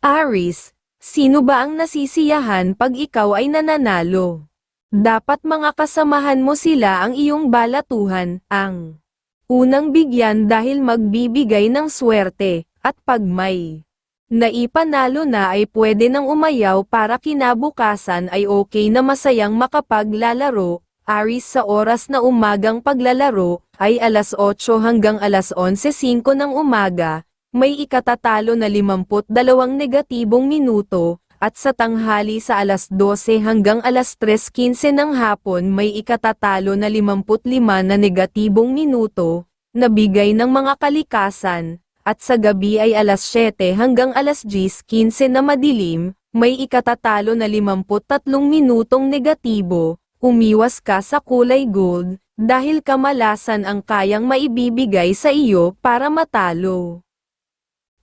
Aris, sino ba ang nasisiyahan pag ikaw ay nananalo? Dapat mga kasamahan mo sila ang iyong balatuhan, ang unang bigyan dahil magbibigay ng swerte, at pag may naipanalo na ay pwede nang umayaw para kinabukasan ay okay na masayang makapaglalaro, Aris sa oras na umagang paglalaro, ay alas 8 hanggang alas 11.05 ng umaga, may ikatatalo na 52 negatibong minuto, at sa tanghali sa alas 12 hanggang alas 3.15 ng hapon may ikatatalo na 55 na negatibong minuto, na bigay ng mga kalikasan, at sa gabi ay alas 7 hanggang alas 10.15 na madilim, may ikatatalo na 53 minutong negatibo, umiwas ka sa kulay gold, dahil kamalasan ang kayang maibibigay sa iyo para matalo.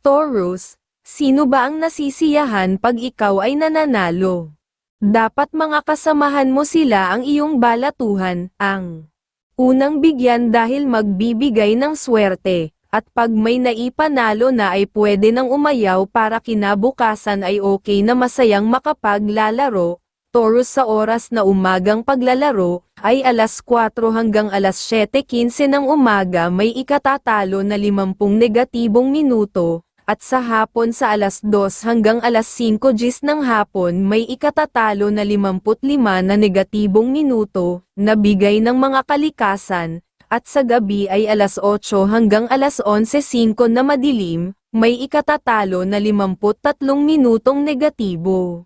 Taurus, sino ba ang nasisiyahan pag ikaw ay nananalo? Dapat mga kasamahan mo sila ang iyong balatuhan, ang unang bigyan dahil magbibigay ng swerte, at pag may naipanalo na ay pwede nang umayaw para kinabukasan ay okay na masayang makapaglalaro, Taurus sa oras na umagang paglalaro, ay alas 4 hanggang alas 7.15 ng umaga may ikatatalo na 50 negatibong minuto, at sa hapon sa alas 2 hanggang alas 5 gis ng hapon may ikatatalo na 55 na negatibong minuto, na bigay ng mga kalikasan, at sa gabi ay alas 8 hanggang alas 11.05 na madilim, may ikatatalo na 53 minutong negatibo.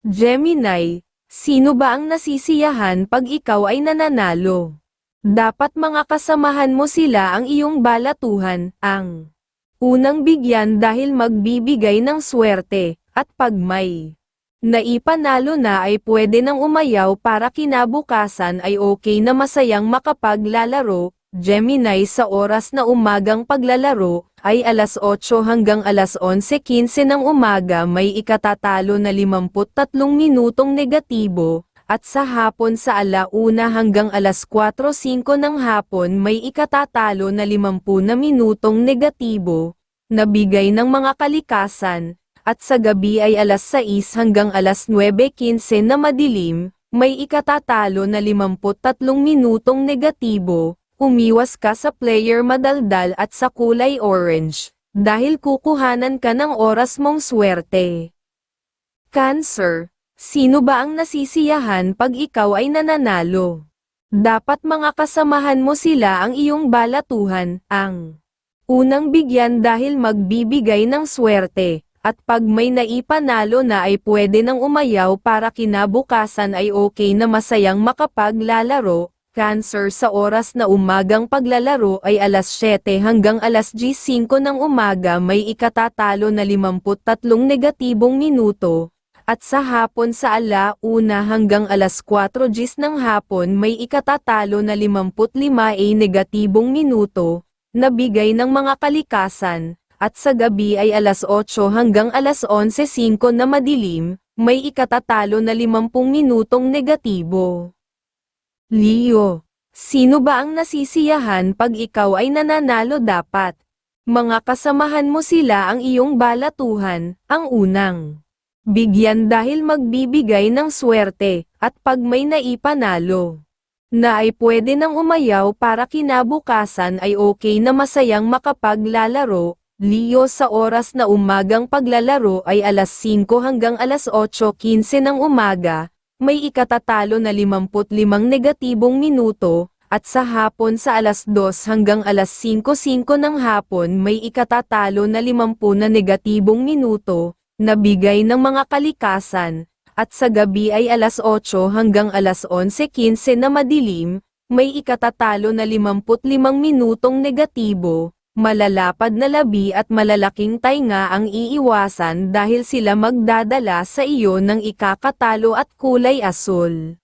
Gemini, sino ba ang nasisiyahan pag ikaw ay nananalo? Dapat mga kasamahan mo sila ang iyong balatuhan, ang unang bigyan dahil magbibigay ng swerte, at pag may naipanalo na ay pwede nang umayaw para kinabukasan ay okay na masayang makapaglalaro, Gemini sa oras na umagang paglalaro, ay alas 8 hanggang alas 11.15 ng umaga may ikatatalo na 53 minutong negatibo, at sa hapon sa alauna hanggang alas 4.05 ng hapon may ikatatalo na 50 na minutong negatibo, na bigay ng mga kalikasan, at sa gabi ay alas 6 hanggang alas 9.15 na madilim, may ikatatalo na 53 minutong negatibo, umiwas ka sa player madaldal at sa kulay orange, dahil kukuhanan ka ng oras mong swerte. Cancer, sino ba ang nasisiyahan pag ikaw ay nananalo? Dapat mga kasamahan mo sila ang iyong balatuhan, ang unang bigyan dahil magbibigay ng swerte, at pag may naipanalo na ay pwede nang umayaw para kinabukasan ay okay na masayang makapaglalaro, Cancer sa oras na umagang paglalaro ay alas 7 hanggang alas 10.05 ng umaga may ikatatalo na 53 negatibong minuto, at sa hapon sa ala una hanggang alas 4 gis ng hapon may ikatatalo na 55 a negatibong minuto, na bigay ng mga kalikasan, at sa gabi ay alas 8 hanggang alas 11.05 na madilim, may ikatatalo na 50 minutong negatibo. Leo, sino ba ang nasisiyahan pag ikaw ay nananalo dapat? Mga kasamahan mo sila ang iyong balatuhan, ang unang. Bigyan dahil magbibigay ng swerte, at pag may naipanalo. Na ay pwede nang umayaw para kinabukasan ay okay na masayang makapaglalaro, Leo sa oras na umagang paglalaro ay alas 5 hanggang alas 8.15 ng umaga, may ikatatalo na 55 negatibong minuto, at sa hapon sa alas 2 hanggang alas 5.05 ng hapon may ikatatalo na 50 na negatibong minuto, na bigay ng mga kalikasan, at sa gabi ay alas 8 hanggang alas 11.15 na madilim, may ikatatalo na 55 minutong negatibo, malalapad na labi at malalaking tainga ang iiwasan dahil sila magdadala sa iyo ng ikakatalo at kulay asul.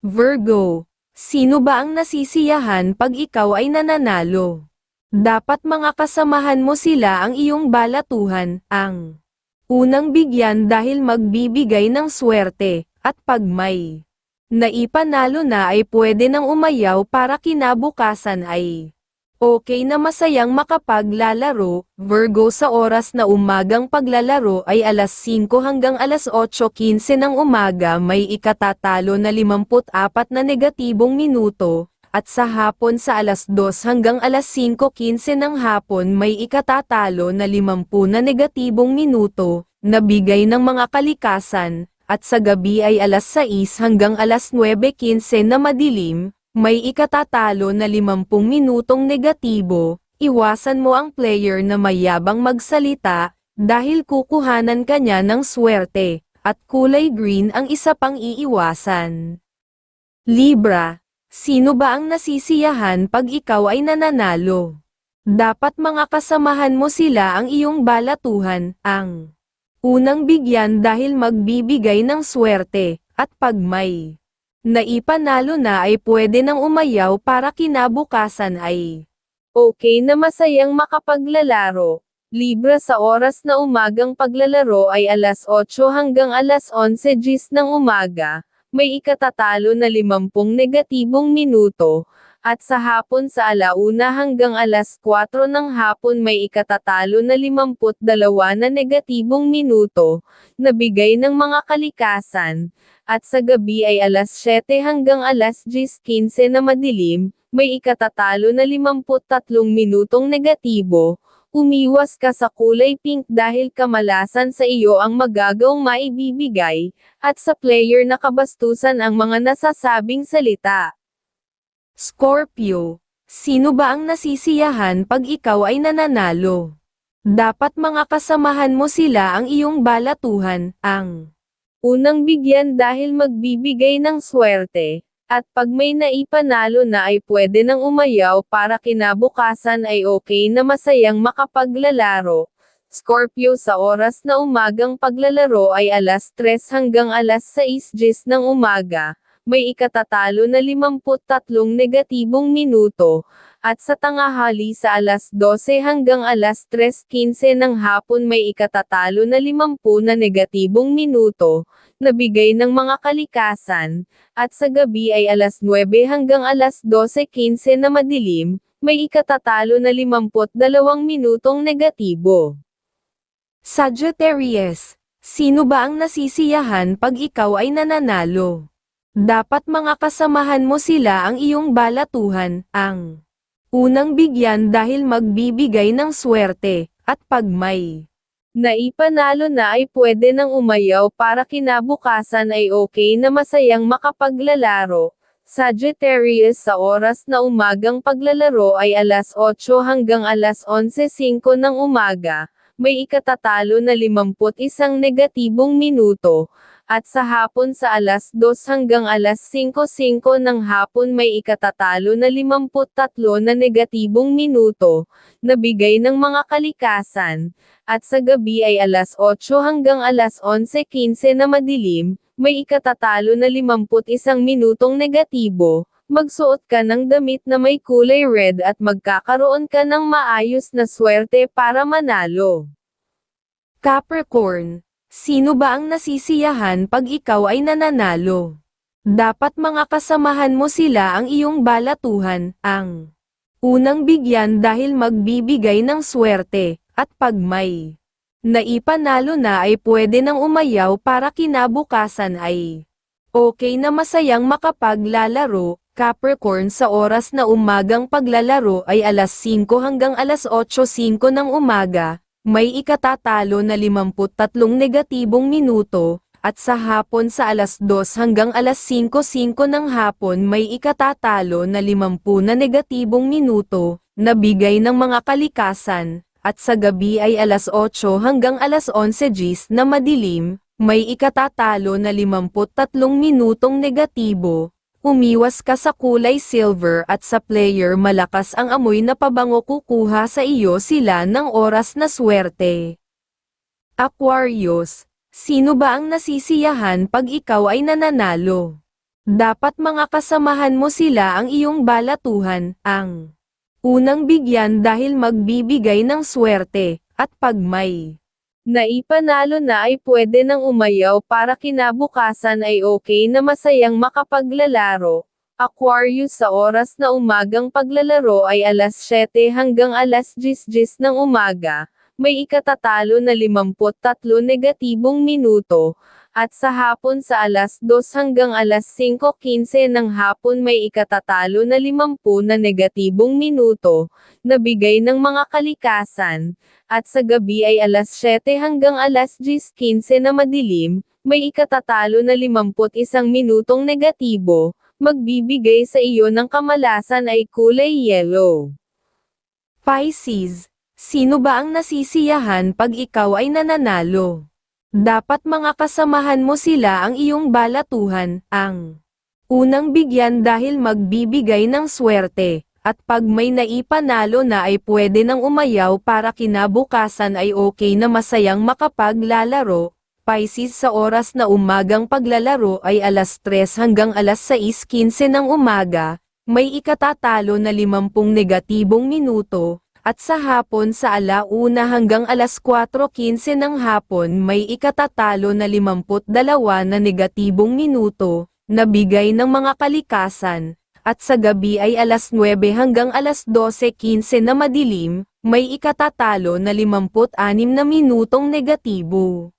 Virgo, sino ba ang nasisiyahan pag ikaw ay nananalo? Dapat mga kasamahan mo sila ang iyong balatuhan, ang unang bigyan dahil magbibigay ng swerte, at pag may naipanalo na ay pwede nang umayaw para kinabukasan ay Okay na masayang makapaglalaro, Virgo sa oras na umagang paglalaro ay alas 5 hanggang alas 8.15 ng umaga may ikatatalo na 54 na negatibong minuto, at sa hapon sa alas 2 hanggang alas 5.15 ng hapon may ikatatalo na 50 na negatibong minuto, na bigay ng mga kalikasan, at sa gabi ay alas 6 hanggang alas 9.15 na madilim, may ikatatalo na 50 minutong negatibo, iwasan mo ang player na mayabang magsalita, dahil kukuhanan ka niya ng swerte, at kulay green ang isa pang iiwasan. Libra, sino ba ang nasisiyahan pag ikaw ay nananalo? Dapat mga kasamahan mo sila ang iyong balatuhan, ang unang bigyan dahil magbibigay ng swerte, at pag may naipanalo na ay pwede nang umayaw para kinabukasan ay okay na masayang makapaglalaro. Libra sa oras na umagang paglalaro ay alas 8 hanggang alas 11 gis ng umaga, may ikatatalo na 50 negatibong minuto, at sa hapon sa alauna hanggang alas 4 ng hapon may ikatatalo na 52 na negatibong minuto, na bigay ng mga kalikasan, at sa gabi ay alas 7 hanggang alas 10.15 na madilim, may ikatatalo na 53 minutong negatibo, umiwas ka sa kulay pink dahil kamalasan sa iyo ang magagawang maibibigay, at sa player na kabastusan ang mga nasasabing salita. Scorpio, sino ba ang nasisiyahan pag ikaw ay nananalo? Dapat mga kasamahan mo sila ang iyong balatuhan, ang unang bigyan dahil magbibigay ng swerte, at pag may naipanalo na ay pwede nang umayaw para kinabukasan ay okay na masayang makapaglalaro. Scorpio sa oras na umagang paglalaro ay alas 3 hanggang alas 6 gis ng umaga, may ikatatalo na 53 negatibong minuto, at sa tangahali sa alas 12 hanggang alas 3.15 ng hapon may ikatatalo na 50 na negatibong minuto, na bigay ng mga kalikasan, at sa gabi ay alas 9 hanggang alas 12.15 na madilim, may ikatatalo na 52 minutong negatibo. Sagittarius, sino ba ang nasisiyahan pag ikaw ay nananalo? Dapat mga kasamahan mo sila ang iyong balatuhan, ang unang bigyan dahil magbibigay ng swerte, at pag may naipanalo na ay pwede nang umayaw para kinabukasan ay okay na masayang makapaglalaro. Sagittarius sa oras na umagang paglalaro ay alas 8 hanggang alas 11.05 ng umaga, may ikatatalo na 51 negatibong minuto, at sa hapon sa alas 2 hanggang alas 5.05 ng hapon may ikatatalo na 53 na negatibong minuto, na bigay ng mga kalikasan, at sa gabi ay alas 8 hanggang alas 11.15 na madilim, may ikatatalo na 51 minutong negatibo, magsuot ka ng damit na may kulay red at magkakaroon ka ng maayos na swerte para manalo. Capricorn, sino ba ang nasisiyahan pag ikaw ay nananalo? Dapat mga kasamahan mo sila ang iyong balatuhan, ang unang bigyan dahil magbibigay ng swerte, at pag may naipanalo na ay pwede nang umayaw para kinabukasan ay okay na masayang makapaglalaro, Capricorn sa oras na umagang paglalaro ay alas 5 hanggang alas 8.05 ng umaga, may ikatatalo na 53 negatibong minuto, at sa hapon sa alas 2 hanggang alas 5.05 ng hapon may ikatatalo na 50 na negatibong minuto, na bigay ng mga kalikasan, at sa gabi ay alas 8 hanggang alas 11 gis na madilim, may ikatatalo na 53 minutong negatibo, umiwas ka sa kulay silver at sa player malakas ang amoy na pabango kukuha sa iyo sila ng oras na swerte. Aquarius, sino ba ang nasisiyahan pag ikaw ay nananalo? Dapat mga kasamahan mo sila ang iyong balatuhan, ang unang bigyan dahil magbibigay ng swerte, at pag may naipanalo na ay pwede nang umayaw para kinabukasan ay okay na masayang makapaglalaro. Aquarius sa oras na umagang paglalaro ay alas 7 hanggang alas 10 ng umaga, may ikatatalo na 53 negatibong minuto, at sa hapon sa alas 2 hanggang alas 5.15 ng hapon may ikatatalo na 50 na negatibong minuto, na bigay ng mga kalikasan, at sa gabi ay alas 7 hanggang alas 10.15 na madilim, may ikatatalo na 51 minutong negatibo, magbibigay sa iyo ng kamalasan ay kulay yellow. Pisces, sino ba ang nasisiyahan pag ikaw ay nananalo? Dapat mga kasamahan mo sila ang iyong balatuhan, ang unang bigyan dahil magbibigay ng swerte, at pag may naipanalo na ay pwede nang umayaw para kinabukasan ay okay na masayang makapaglalaro, Pisces sa oras na umagang paglalaro ay alas 3 hanggang alas 6.15 ng umaga, may ikatatalo na 50 negatibong minuto, at sa hapon sa alauna hanggang alas 4.15 ng hapon may ikatatalo na 52 na negatibong minuto, na bigay ng mga kalikasan, at sa gabi ay alas 9 hanggang alas 12.15 na madilim, may ikatatalo na 56 na minutong negatibo.